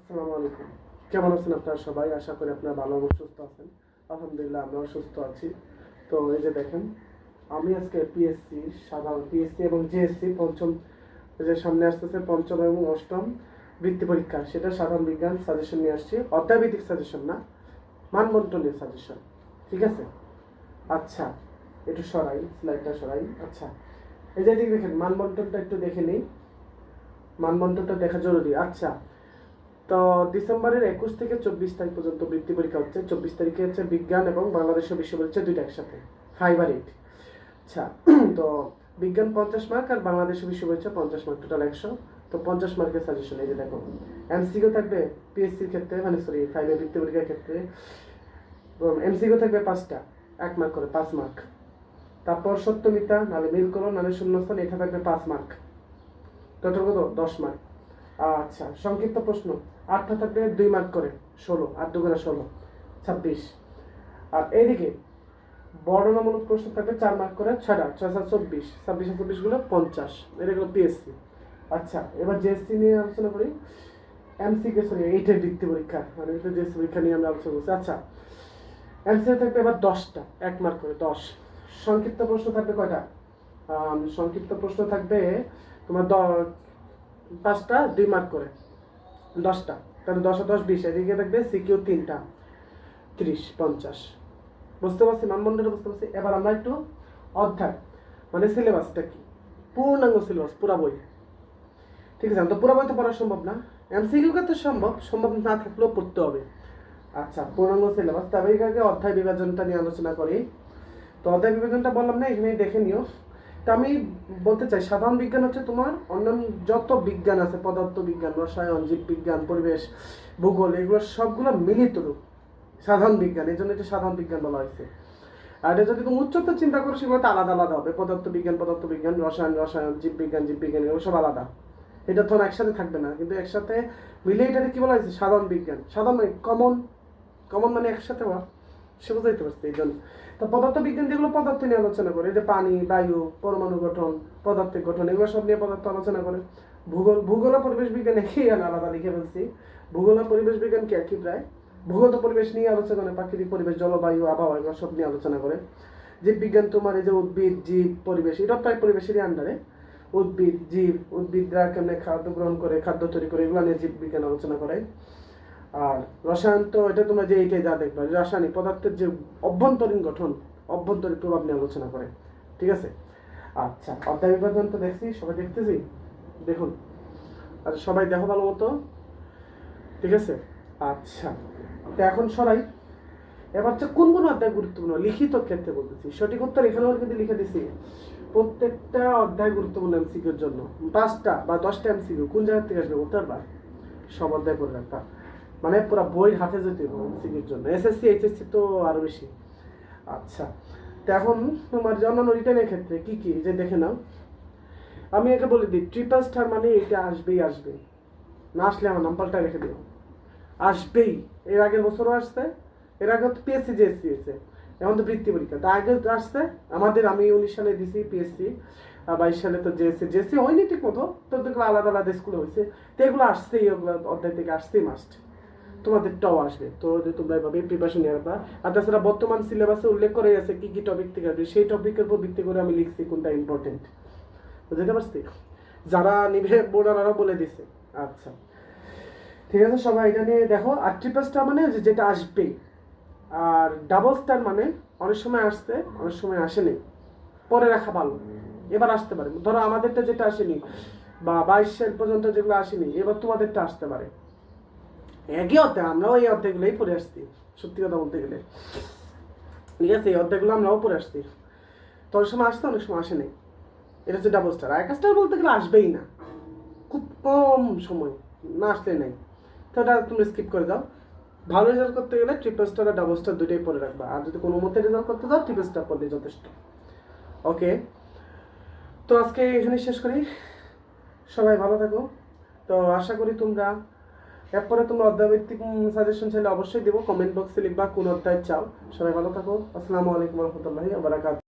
আসসালামু আলাইকুম। কেমন আছেন আপনারা সবাই? আশা করি আপনারা ভালো এবং সুস্থ আছেন। আলহামদুলিল্লাহ, আমরাও সুস্থ আছি। তো এই যে দেখেন, আমি আজকে পিএসসি সাধারণ পিএসসি এবং জিএসসি পঞ্চম যে সামনে আসতেছে পঞ্চম এবং অষ্টম বৃত্তি পরীক্ষা। সেটা সাধারণ বিজ্ঞান সাজেশন নিয়ে আসছি। অধ্যায়ভিত্তিক সাজেশন না মানবন্টনের সাজেশন ঠিক আছে? আচ্ছা একটু সরাই স্লাইডটা সরাই। আচ্ছা এই যে দেখেন মানবন্টনটা একটু দেখে নিই। মানবন্টনটা দেখা জরুরি। আচ্ছা তো ডিসেম্বরের একুশ থেকে চব্বিশ তারিখ পর্যন্ত বৃত্তি পরীক্ষা হচ্ছে। চব্বিশ তারিখে হচ্ছে বিজ্ঞান এবং বাংলাদেশের বিশ্ব পরীক্ষা দুইটা একসাথে। ফাইভ আর এইট আচ্ছা তো বিজ্ঞান পঞ্চাশ মার্ক আর বাংলাদেশের বিশ্ব পরীক্ষা পঞ্চাশ মার্ক টোটাল একশো। তো পঞ্চাশ মার্কের সাজেশন এই যে দেখো। এমসিকিউ থাকবে পিএসসির ক্ষেত্রে মানে সরি ফাইভের বৃত্তি পরীক্ষার ক্ষেত্রে। এমসিকিউ থাকবে পাঁচটা, এক মার্ক করে, পাঁচ মার্ক তারপর সত্যমিতা, নাহলে মিল করো নাহলে শূন্যস্থান, এটা থাকবে পাঁচ মার্ক টোটাল কত? দশ মার্ক আচ্ছা সংক্ষিপ্ত প্রশ্ন। আটটা থাকবে দুই মার্ক করে, ষোলো, আট দুগুণা ষোলো, ছাব্বিশ। আর এইদিকে, বর্ণনামূলক প্রশ্ন থাকবে চার মার্ক করে ছয়টা, ছয় সাত চব্বিশ, ছাব্বিশ চব্বিশগুলো পঞ্চাশ। এটা হলো পিএসসি আচ্ছা এবার জিএসসি নিয়ে আলোচনা করি। এমসিকে সরি এইটের বৃত্তি পরীক্ষা। মানে জিএসসি পরীক্ষা নিয়ে আমরা আলোচনা করছি। আচ্ছা এমসিকে থাকবে এবার দশটা, এক মার্ক করে, দশ। সংক্ষিপ্ত প্রশ্ন থাকবে কয়টা? সংক্ষিপ্ত প্রশ্ন থাকবে তোমার পাঁচটা, দুই মার্ক করে। দশটা। তাহলে দশ দশ, বিশ। এদিকে থাকবে সিকিউ তিনটা। ত্রিশ, পঞ্চাশ। বুঝতে পারছি? মানমন্ডলে বুঝতে পারছি? এবার আমরা একটু অধ্যায় মানে সিলেবাসটা কি? পূর্ণাঙ্গ সিলেবাস, পুরা বই। ঠিক আছে? তো পুরো বই তো পড়া সম্ভব না। এমসিকিউ ক্ষেত্রে সম্ভব সম্ভব না থাকলেও পড়তে হবে। আচ্ছা পূর্ণাঙ্গ সিলেবাস। তবে আগে অধ্যায় বিভাজনটা নিয়ে আলোচনা করি। তো অধ্যায় বিভাজনটা বললাম না এখানে দেখে নিও। তো আমি বলতে চাই, সাধারণ বিজ্ঞান হচ্ছে তোমার অন্যান্য যত বিজ্ঞান আছে পদার্থ বিজ্ঞান রসায়ন জীব বিজ্ঞান পরিবেশ, ভূগোল, এগুলো সবগুলো মিলিত রূপ, সাধারণ বিজ্ঞান, এই জন্য এটা সাধারণ বিজ্ঞান বলা হয়েছে। আর এটা যদি তুমি উচ্চতর চিন্তা করো সেগুলো আলাদা আলাদা হবে পদার্থ বিজ্ঞান পদার্থ বিজ্ঞান রসায়ন রসায়ন জীব বিজ্ঞান জীব বিজ্ঞান এগুলো সব আলাদা। এটা তখন একসাথে থাকবে না, কিন্তু একসাথে মিলে এটাকে কি বলা হয়েছে? সাধারণ বিজ্ঞান, সাধারণ মানে কমন কমন মানে একসাথে হওয়া। সে বুঝাইতে পারছি, এই জন্য। তো পদার্থ বিজ্ঞান যেগুলো পদার্থ নিয়ে আলোচনা করে যে পানি, বায়ু, পরমাণু গঠন, পদার্থের গঠন, এগুলো সব নিয়ে পদার্থ আলোচনা করে। ভূগোল ভূগোল পরিবেশ বিজ্ঞান একই আলাদা লিখে ফেলছি। ভূগোল পরিবেশ বিজ্ঞান কি একই প্রায়? ভূগোল তো পরিবেশ নিয়ে আলোচনা করে, প্রাকৃতিক পরিবেশ, জলবায়ু, আবহাওয়া, এগুলো সব নিয়ে আলোচনা করে। জীব বিজ্ঞান তোমার এই যে উদ্ভিদ, জীব, পরিবেশ, এটা প্রায় পরিবেশেরই আন্ডারে উদ্ভিদ, জীব, উদ্ভিদরা কেমনে খাদ্য গ্রহণ করে, খাদ্য তৈরি করে, এগুলো নিয়ে জীব বিজ্ঞান আলোচনা করে আর রসায়ন তো এটা তোমরা যে এইটাই যা দেখবে, রাসায়নিক পদার্থের যে অভ্যন্তরীণ গঠন, অভ্যন্তরীণ প্রভাব নিয়ে আলোচনা করে, ঠিক আছে? আচ্ছা অধ্যায় বিভাজন তো দেখছি, সবাই দেখতেছি? দেখুন। আচ্ছা সবাই দেখো ভালো মতো, ঠিক আছে? আচ্ছা তো এখন সরাই। এবার হচ্ছে কোন কোন অধ্যায় গুরুত্বপূর্ণ? লিখিত ক্ষেত্রে বলতেছি। সঠিক উত্তর এখানেও কিন্তু লিখে দিছি। প্রত্যেকটা অধ্যায় গুরুত্বপূর্ণ এমসিকিউর জন্য। পাঁচটা বা দশটা এমসিকিউ কোন জায়গা থেকে আসবে? উত্তর বা সব অধ্যায় পড়ে রাখবা। মানে পুরো বই হাতে যেতে হবে এমসিকিউর জন্য। এসএসসি, এইচএসসি তো আরও বেশি। আচ্ছা তো এখন তোমার অন্যান্য রিটার্নের ক্ষেত্রে কি কি? যে দেখে নাও। আমি একে বলে দিই ট্রিপল স্টার মানে এটা আসবেই আসবে না আসলে আমার নাম্বারটা রেখে দিও। আসবেই। এর আগের বছরও আসছে, এর আগে তো পিএসসি জিএসসি হয়েছে। এখন তো বৃত্তি পরীক্ষা। তা আগে আসছে, আমাদের আমি উনিশ সালে দিছি পিএসসি বাইশ সালে তো জিএসসি জিএসসি হয়নি ঠিক মতো তো আলাদা আলাদা স্কুলে হয়েছে। তো এগুলো আসছেই, ওগুলো অধ্যায় থেকে আসছেই মাস্ট তোমাদেরটাও আসবে। তো তোমরা এভাবে প্রিপারেশন নিয়ে রাখবা আর তাছাড়া বর্তমান সিলেবাসে উল্লেখ করে আছে কি কি টপিক থেকে আসবে। সেই টপিকের উপর ভিত্তি করে আমি লিখছি কোনটা ইম্পর্টেন্ট বুঝতে পারছি? যারা নিবে বোর্ডাররাও বলে দিছে। আচ্ছা। ঠিক আছে, সবাই এটা নিয়ে দেখো। আর ট্রিপল মানে যে- যেটা আসবে। আর ডাবল স্টার মানে অনেক সময় আসছে, অনেক সময় আসেনি। পরে রাখা ভালো। এবার আসতে পারে। ধরো আমাদেরটা যেটা আসেনি, বা বাইশ সাল পর্যন্ত যেগুলো আসেনি, এবার তোমাদেরটা আসতে পারে। একই অধ্যায়, আমরাও এই অধ্যায়গুলোই পড়ে আসছি, সত্যি কথা বলতে গেলে। ঠিক আছে, এই অধ্যায়গুলো আমরাও পড়ে আসছি। তোর সময় আসতে অনেক সময় আসেনি এটা হচ্ছে ডাবল স্টার আর স্টার বলতে গেলে আসবেই না। খুব কম সময়, না আসলে নেই। তো ওটা তুমি স্কিপ করে দাও। ভালো রেজাল্ট করতে গেলে ট্রিপল স্টার আর ডাবল স্টার দুইটাই পরে রাখবা। আর যদি কোনো মতে রেজাল্ট করতে দাও ট্রিপল স্টার পড়লে যথেষ্ট। ওকে? তো আজকে এখানে শেষ করি। সবাই ভালো থাকো। তো আশা করি তোমরা এরপরে তোমরা অধ্যায়ভিত্তিক সাজেশন চাইলে অবশ্যই দেবো কমেন্ট বক্সে লিখবা কোন অধ্যায় চাও। সবাই ভালো থাকো। আসসালামু আলাইকুম রহমতুল্লাহি আবরাকাত